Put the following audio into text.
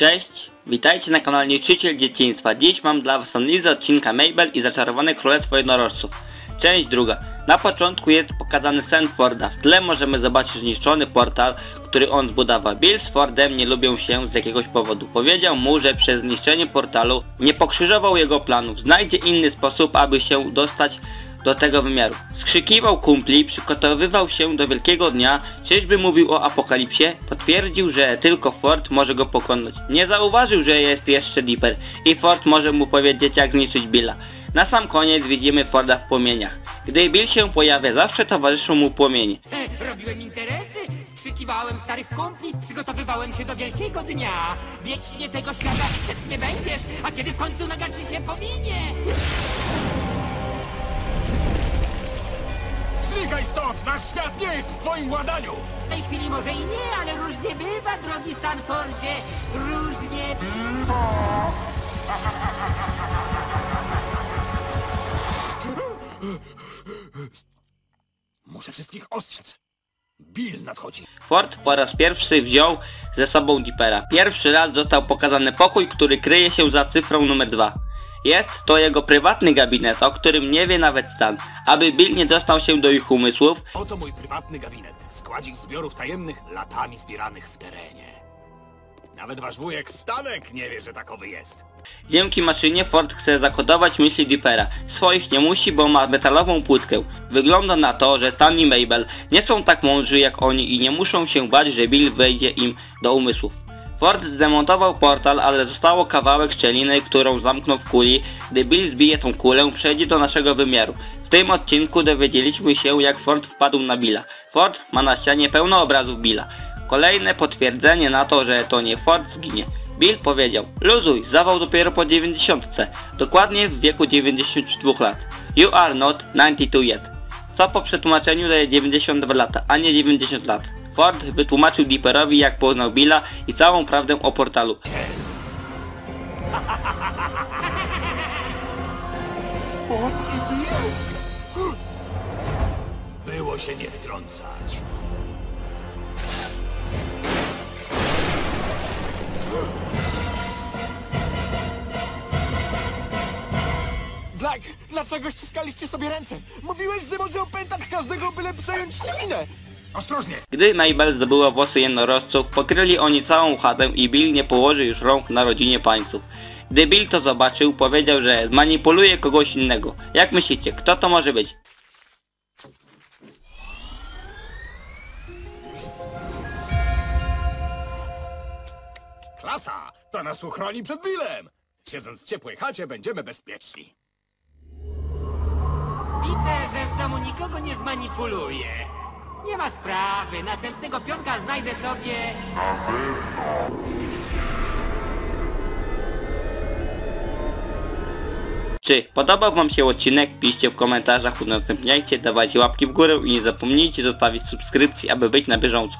Cześć, witajcie na kanale Niszczyciel Dzieciństwa. Dziś mam dla was analizę odcinka Mabel i Zaczarowane Królestwo Jednorożców. Część druga. Na początku jest pokazany sen Forda. W tle możemy zobaczyć zniszczony portal, który on zbudował. Bill z Fordem nie lubią się z jakiegoś powodu. Powiedział mu, że przez zniszczenie portalu nie pokrzyżował jego planów. Znajdzie inny sposób, aby się dostać do tego wymiaru. Skrzykiwał kumpli, przygotowywał się do wielkiego dnia, czyżby mówił o apokalipsie, potwierdził, że tylko Ford może go pokonać. Nie zauważył, że jest jeszcze Dipper i Ford może mu powiedzieć jak zniszczyć Billa. Na sam koniec widzimy Forda w płomieniach. Gdy Bill się pojawia, zawsze towarzyszą mu płomienie. Robiłem interesy, skrzykiwałem starych kumpli, przygotowywałem się do wielkiego dnia. Wiecznie tego nie będziesz, a kiedy w końcu się powinie? Znikaj stąd! Nasz świat nie jest w twoim władaniu! W tej chwili może i nie, ale różnie bywa, drogi Stanfordzie. Różnie bywa. Muszę wszystkich ostrzec. Bill nadchodzi. Ford po raz pierwszy wziął ze sobą Dippera. Pierwszy raz został pokazany pokój, który kryje się za cyfrą numer 2. Jest to jego prywatny gabinet, o którym nie wie nawet Stan. Aby Bill nie dostał się do ich umysłów, Oto mój prywatny gabinet. Składzik zbiorów tajemnych latami zbieranych w terenie. Nawet wasz wujek Stanek nie wie, że takowy jest. dzięki maszynie Ford chce zakodować myśli Dippera. Swoich nie musi, bo ma metalową płytkę. Wygląda na to, że Stan i Mabel nie są tak mądrzy jak oni i nie muszą się bać, że Bill wejdzie im do umysłów. Ford zdemontował portal, ale zostało kawałek szczeliny, którą zamknął w kuli. Gdy Bill zbije tą kulę, przejdzie do naszego wymiaru. W tym odcinku dowiedzieliśmy się jak Ford wpadł na Billa. Ford ma na ścianie pełno obrazów Billa. Kolejne potwierdzenie na to, że to nie Ford zginie. Bill powiedział, luzuj, zawał dopiero po 90. Dokładnie w wieku 92 lat. You are not 92 yet. Co po przetłumaczeniu daje 92 lata, a nie 90 lat. Ford wytłumaczył Dipperowi jak poznał Billa i całą prawdę o portalu. Ford i Bill? Było się nie wtrącać. Dla, dlaczego ściskaliście sobie ręce? Mówiłeś, że może opętać każdego, byle przejąć szczelinę! Ostrożnie! Gdy Mabel zdobyła włosy jednorożców, pokryli oni całą chatę i Bill nie położy już rąk na rodzinie pańców. Gdy Bill to zobaczył, powiedział, że manipuluje kogoś innego. Jak myślicie, kto to może być? Klasa! To nas uchroni przed Billem! Siedząc w ciepłej chacie będziemy bezpieczni. Widzę, że w domu nikogo nie zmanipuluje. Nie ma sprawy, następnego pionka znajdę sobie... Czy podobał wam się odcinek? Piszcie w komentarzach, udostępniajcie, dawajcie łapki w górę i nie zapomnijcie zostawić subskrypcji, aby być na bieżąco.